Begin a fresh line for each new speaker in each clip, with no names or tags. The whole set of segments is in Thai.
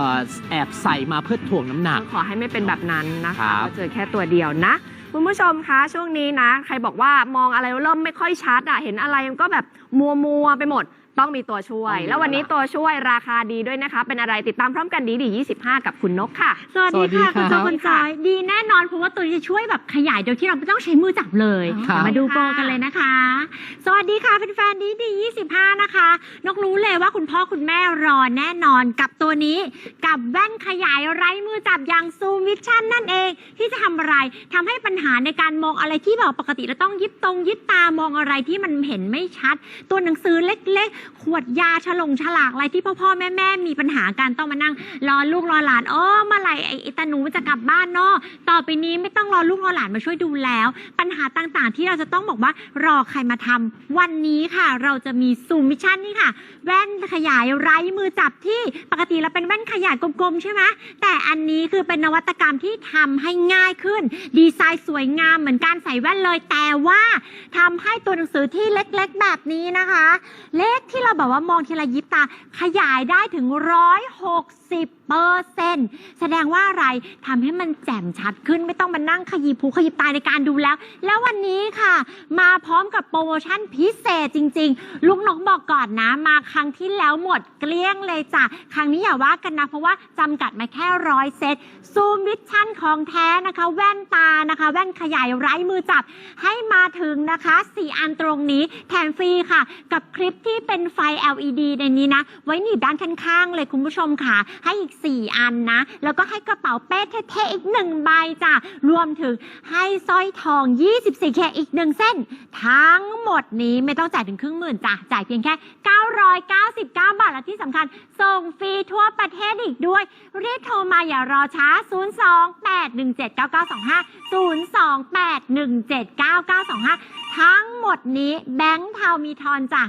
เอ่อแอบใส่มาเพื่อถ่วงน้ำหนัก
ขอให้ไม่เป็นแบบนั้นนะ
ครั
คะ
บ
ก็เจอแค่ตัวเดียวนะ คุณผู้ชมคะ ช่วงนี้นะ ใครบอกว่ามองอะไรเริ่มไม่ค่อยชัดอะเห็นอะไรมันก็แบบมัวมัวๆไปหมด ต้องมีตัวช่วย แล้ววันนี้ตัวช่วยราคาดีด้วยนะคะ เป็นอะไรติดตามพร้อมกันดีดี25 กับคุณนกค่ะ
สวัสดีค่ะ
สวัสดีครับ
คุณจอยคุณจอยดีแน่นอนเพราะว่าตัวนี้จะช่วยแบบขยายโดยที่เราไม่ต้องใช้มือจับเลย
ครับ
เดี๋ยวมาดูโปรกันเลยนะคะ สวัสดีค่ะแฟนๆดีดี25 นะคะ นกรู้เลยว่าคุณพ่อคุณแม่รอแน่นอนกับตัวนี้กับแว่นขยายไร้มือจับอย่างซูมิชชั่นนั่นเองที่จะทำอะไรทำให้ปัญหาในการมองอะไรที่แบบปกติเราต้องยิบตรงยิบตามองอะไรที่มันเห็นไม่ชัด ตัวหนังสือเล็กๆขวดยาฉลงฉลากอะไรที่พ่อพ่อแม่แม่มีปัญหาการต้องมานั่ง รอลูกรอหลานอ๋อเมื่อไหร่ไอ้ตาหนูจะกลับบ้านเนาะต่อไปนี้ไม่ต้องรอลูกรอหลานมาช่วยดูแล้ว ปัญหาต่างๆ ที่เราจะต้องบอกว่ารอใครมาทำวันนี้ค่ะเราจะมีซูมมิชชั่นนี่ค่ะ แว่นขยายไร้มือจับที่ปกติเราเป็นแว่นขยายกลมๆใช่ไหมแต่อันนี้คือเป็นนวัตกรรมที่ทำให้ง่ายขึ้น ดีไซน์สวยงามเหมือนการใส่แว่นเลย แต่ว่าทำให้ตัวหนังสือที่เล็กๆแบบนี้นะคะ เลขที่่เราแบบว่ามองทีละยิบตาขยายได้ถึง160เปอร์เซ็นต์แสดงว่าอะไรทำให้มันแจ่มชัดขึ้นไม่ต้องมานั่งขยี้ผูขยี้ตาในการดูแล้ว แล้ววันนี้ค่ะ มาพร้อมกับโปรโมชั่นพิเศษจริง ๆลูกนกบอกก่อนนะ มาครั้งที่แล้วหมดเกลี้ยงเลยจ้ะ ครั้งนี้อย่าว่ากันนะ เพราะว่าจำกัดมาแค่ร้อยเซตซูมวิชั่นของแท้นะคะ แว่นตานะคะ แว่นขยายไร้มือจับให้มาถึงนะคะ 4 อันตรงนี้แถมฟรีค่ะ กับคลิปที่เป็นไฟ LED ในนี้นะ ไว้หนีบด้านข้างๆเลยคุณผู้ชมค่ะให้อีก 4 อันนะ แล้วก็ให้กระเป๋าเป้เท่ๆอีก 1 ใบจ้ะ รวมถึงให้สร้อยทอง 24K อีก 1 เส้น ทั้งหมดนี้ไม่ต้องจ่ายถึงครึ่งหมื่นจ้ะ จ่ายเพียงแค่ 999 บาท และที่สำคัญ ส่งฟรีทั่วประเทศอีกด้วย รีบโทรมาอย่ารอช้า 028179925 028179925 ทั้งหมดนี้แบงค์เทามีทอนจาก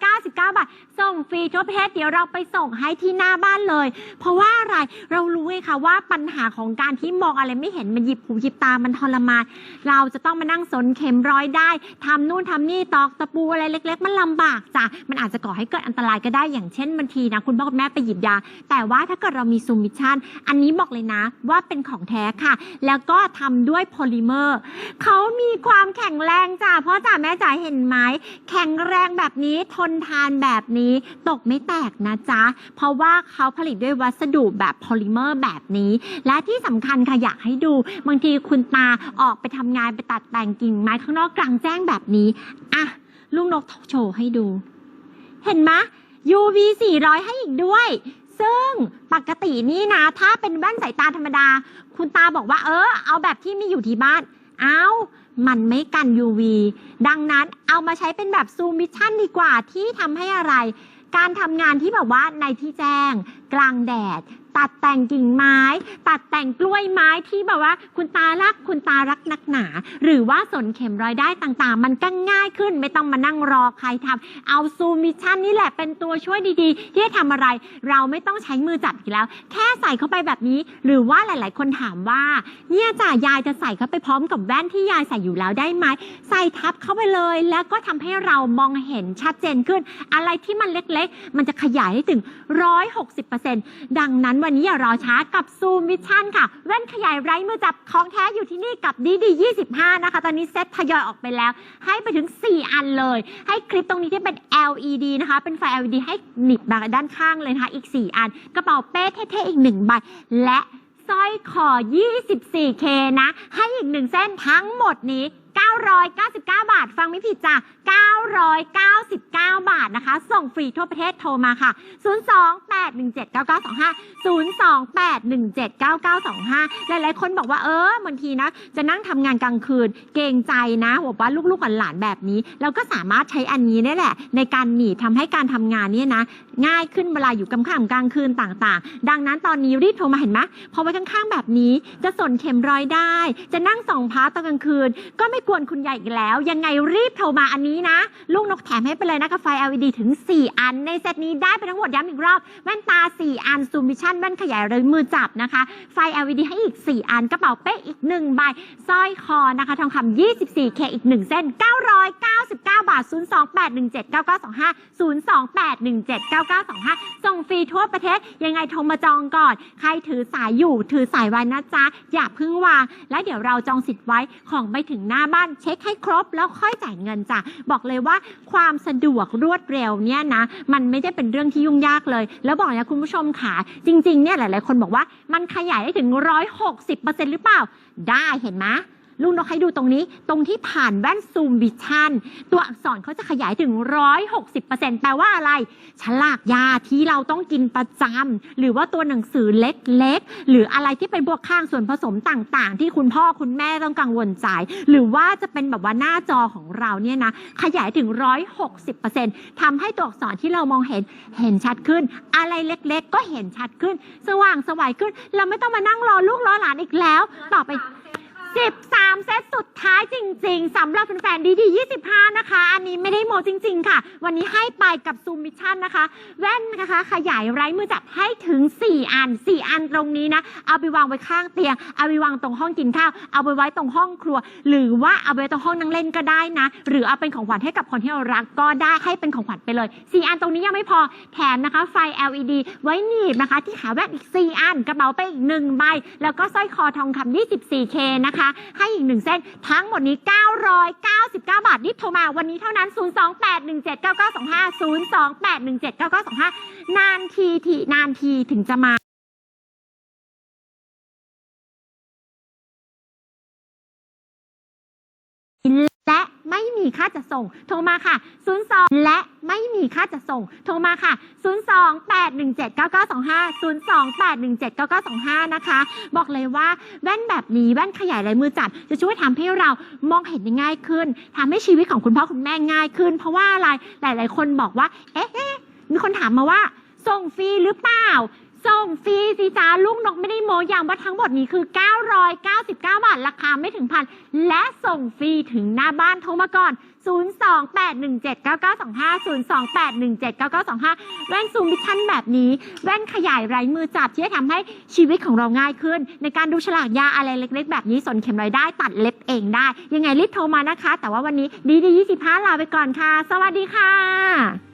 999 บาท ส่งฟรีทั่วประเทศเดี๋ยวเราไปส่งให้ที่หน้าบ้านเลย เพราะว่าอะไรเรารู้ไงคะว่าปัญหาของการที่มองอะไรไม่เห็นมันหยิบหูหยิบตามันทรมานเราจะต้องมานั่งสนเข็มร้อยได้ทำนู่นทำนี่ตอกตะปูอะไรเล็ก ๆ มันลำบากจ้ะมันอาจจะก่อให้เกิดอันตรายก็ได้อย่างเช่นบางทีนะคุณพ่อคุณแม่ไปหยิบยา แต่ว่าถ้าเกิดเรามีซูมิชชั่น อันนี้บอกเลยนะว่าเป็นของแท้ค่ะ แล้วก็ทำด้วยโพลิเมอร์เขามีความแข็งแรงจ้ะพ่อจ๋าแม่จ๋าเห็นไหมแข็งแรงแบบนี้ทนทานแบบนี้ตกไม่แตกนะจ๊ะ เพราะว่าเขาผลิตด้วยวัสดุแบบโพลิเมอร์แบบนี้ และที่สำคัญค่ะอยากให้ดู บางทีคุณตาออกไปทำงานไปตัดแต่งกิ่งไม้ข้างนอกกลางแจ้งแบบนี้อะลูกนกโชว์ให้ดู เห็นไหม UV 400 ให้อีกด้วย ซึ่งปกตินี่นะ ถ้าเป็นแว่นสายตาธรรมดา คุณตาบอกว่าเออ เอาแบบที่มีอยู่ที่บ้าน เอามันไม่กัน UV ดังนั้นเอามาใช้เป็นแบบซูมมิชชั่นดีกว่าที่ทำให้อะไร การทำงานที่แบบว่าในที่แจ้ง กลางแดด ตัดแต่งกิ่งไม้ ตัดแต่งกล้วยไม้ที่แบบว่า คุณตารักคุณตารักนักหนา หรือว่าสนเข็มรอยได้ต่างๆ มันก็ง่ายขึ้น ไม่ต้องมานั่งรอใครทำเอาซูมมิชั่นนี่แหละเป็นตัวช่วยดีๆ ที่จะทำอะไร เราไม่ต้องใช้มือจับอีกแล้ว แค่ใส่เข้าไปแบบนี้ หรือว่าหลายๆ คนถามว่า เนี่ยจ่ายายจะใส่เข้าไปพร้อมกับแว่นที่ยายใส่อยู่แล้วได้ไหมใส่ทับเข้าไปเลย แล้วก็ทำให้เรามองเห็นชัดเจนขึ้น อะไรที่มันเล็กๆ มันจะขยายให้ถึง 160%ดังนั้นวันนี้อย่ารอช้ากับซูมวิชชั่นค่ะแว่นขยายไร้มือจับของแท้อยู่ที่นี่กับดีดี25 นะคะ ตอนนี้เซ็ตทยอยออกไปแล้ว ให้ไปถึง 4 อันเลย ให้คลิปตรงนี้ที่เป็น LED นะคะ เป็นไฟ LED ให้หนีบมาด้านข้างเลยนะคะ อีก 4 อัน กระเป๋าเป้เท่ๆอีก1ใบและสร้อยคอ 24K นะ ให้อีก1เส้นทั้งหมดนี้ 999 บาท ฟังไม่ผิดจ้ะ 999 บาทนะคะ ส่งฟรีทั่วประเทศโทรมาค่ะ 028179925 028179925 หลายๆ คนบอกว่าเออบางทีนะ จะนั่งทำงานกลางคืน เกรงใจนะบอกว่าลูกๆหลานๆแบบนี้เราก็สามารถใช้อันนี้นี่แหละ ในการหนีทำให้การทำงานเนี่ยนะ ง่ายขึ้นเวลาอยู่กลางค่ำกลางคืนต่างๆ ดังนั้นตอนนี้รีบโทรมาเห็นไหมพอไว้ข้างๆแบบนี้ จะสนเข็มรอยได้ จะนั่งส่องพระตอนกลางคืนก็ไม่กวนคุณยายอีกแล้ว ยังไงรีบโทรมาอันนี้นะ ลูกนกแถมให้ไปเลยนะคะไฟ LED ถึง 4 อัน ในเซตนี้ได้ไปทั้งหมดย้ำอีกรอบ แว่นตา 4 อันซูมิชั่นแว่นขยายเลยมือจับนะคะ ไฟ LED ให้อีก 4 อัน กระเป๋าเป้อีก1ใบสร้อยคอนะคะ ทองคำ 24K อีก 1 เส้น 999 บาท 028179925 028179925 9925 ส่งฟรีทั่วประเทศ ยังไงโทรมาจองก่อน ใครถือสายอยู่ถือสายไว้นะจ๊ะอย่าเพิ่งวางและเดี๋ยวเราจองสิทธิ์ไว้ของไปถึงหน้าบ้านเช็คให้ครบแล้วค่อยจ่ายเงินจ้ะบอกเลยว่าความสะดวกรวดเร็วเนี่ยนะมันไม่ได้เป็นเรื่องที่ยุ่งยากเลย แล้วบอกนะคุณผู้ชมค่ะ จริงๆเนี่ยหลายๆคนบอกว่ามันขยายได้ถึง 160%หรือเปล่า ได้เห็นไหม ลุงนกให้ดูตรงนี้ ตรงที่ผ่านแว่นซูมวิชั่น ตัวอักษรเขาจะขยายถึง 160%แปลว่าอะไร ฉลากยาที่เราต้องกินประจำ หรือว่าตัวหนังสือเล็กๆ หรืออะไรที่เป็นพวกข้างส่วนผสมต่างๆ ที่คุณพ่อคุณแม่ต้องกังวลใจ หรือว่าจะเป็นแบบว่าหน้าจอของเราเนี่ยนะ ขยายถึง 160%ทำให้ตัวอักษรที่เรามองเห็นเห็นชัดขึ้น อะไรเล็กๆ ก็เห็นชัดขึ้น สว่างสวัยขึ้น เราไม่ต้องมานั่งรอลูกรอหลานอีกแล้ว ต่อไป 13 เซตสุด ริง ๆสำหรับแฟนๆดีดี25 นะคะ อันนี้ไม่ได้โมจริง ๆ ค่ะ วันนี้ให้ไปกับซูมมิชชั่นนะคะ แว่นนะคะ ขยายไร้มือจับให้ถึง 4 อัน 4 อันตรงนี้นะ เอาไปวางไว้ข้างเตียง เอาไปวางตรงห้องกินข้าว เอาไปไว้ตรงห้องครัว หรือว่าเอาไปไว้ตรงห้องนั่งเล่นก็ได้นะ หรือเอาเป็นของขวัญให้กับคนที่เรารักก็ได้ให้เป็นของขวัญไปเลย 4 อันตรงนี้ยังไม่พอแถมนะคะ ไฟ LED ไว้หนีบนะคะ ที่ขาแว่นอีก 4 อันกระเป๋าไปอีก1ใบแล้วก็สร้อยคอทองคำ 24K นะคะ ให้อีก1เส้นทั้งหมดนี้ี้ 999 บาทรีบโทรมาวันนี้เท่านั้น 028179925 028179925 นานทีทีนานทีถึงจะมา มีค่าจะส่ง โทรมาค่ะ 02 และไม่มีค่าจะส่ง โทรมาค่ะ 028179925 028179925 นะคะ บอกเลยว่าแว่นแบบนี้แว่นขยายลายมือจับ จะช่วยทำให้เรามองเห็นได้ง่ายขึ้นทำให้ชีวิตของคุณพ่อคุณแม่ง่ายขึ้น เพราะว่าอะไรหลาย ๆ คนบอกว่า เอ๊ะเอ๊ะมีคนถามมาว่าส่งฟรีหรือเปล่า ส่งฟรีสิจ้าลูกนกไม่ได้โมย้ำว่าทั้งหมดนี้คือ 999 บาท ราคาไม่ถึงพัน และส่งฟรีถึงหน้าบ้านโทรมาก่อน 028179925 028179925 แว่นซูมวิชั่นแบบนี้ แว่นขยายไร้มือจับที่จะทำให้ชีวิตของเราง่ายขึ้น ในการดูฉลากยาอะไรเล็ก ๆ แบบนี้สนเข็มรอยได้ตัดเล็บเองได้ ยังไงรีบโทรมานะคะ แต่ว่าวันนี้ดีดี25 ลาไปก่อนค่ะ สวัสดีค่ะ